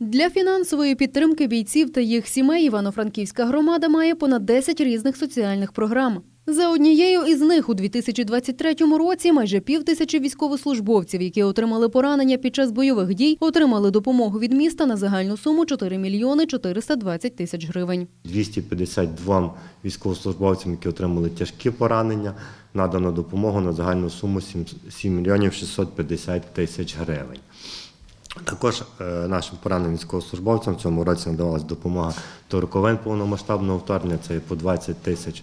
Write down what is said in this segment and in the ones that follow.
Для фінансової підтримки бійців та їх сімей Івано-Франківська громада має понад 10 різних соціальних програм. За однією із них у 2023 році майже пів тисячі військовослужбовців, які отримали поранення під час бойових дій, отримали допомогу від міста на загальну суму 4 мільйони 420 тисяч гривень. 252 військовослужбовцям, які отримали тяжкі поранення, надано допомогу на загальну суму 7 7 мільйонів 650 тисяч гривень. Також е, нашим пораненим військовослужбовцям в цьому році надавалась допомога до роковин повномасштабного вторгнення. Це по 20 тисяч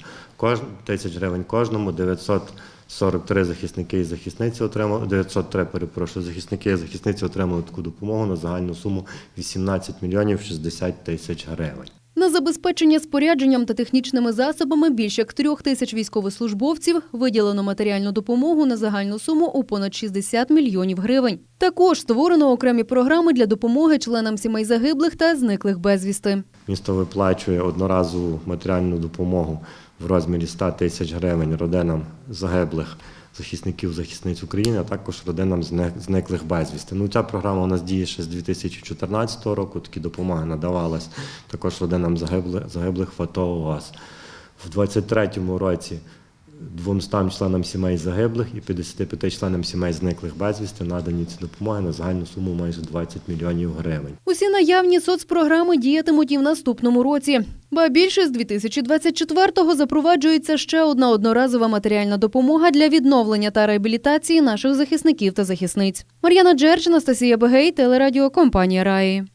тисяч гривень кожному. 943 захисники і захисниці отримали 903, перепрошую, захисники і захисниці отримали таку допомогу на загальну суму 18 мільйонів 60 тисяч гривень. На забезпечення спорядженням та технічними засобами більше як трьох тисяч військовослужбовців виділено матеріальну допомогу на загальну суму у понад 60 мільйонів гривень. Також створено окремі програми для допомоги членам сімей загиблих та зниклих безвісти. Місто виплачує одноразову матеріальну допомогу в розмірі 100 тисяч гривень родинам загиблих захисників захисниць України, а також родинам зниклих безвісти. Ну, ця програма у нас діє ще з 2014 року. Такі допомоги надавалась також родинам загиблих, загиблих в АТО вас В 2023 році 200 членам сімей загиблих і 55 членам сімей зниклих безвісти надані ці допомоги на загальну суму майже 20 мільйонів гривень. Усі наявні соцпрограми діятимуть і в наступному році. Ба більше з 2024-го запроваджується ще одна одноразова матеріальна допомога для відновлення та реабілітації наших захисників та захисниць. Мар'яна Джерч, Анастасія Бегей, телерадіокомпанія Раї.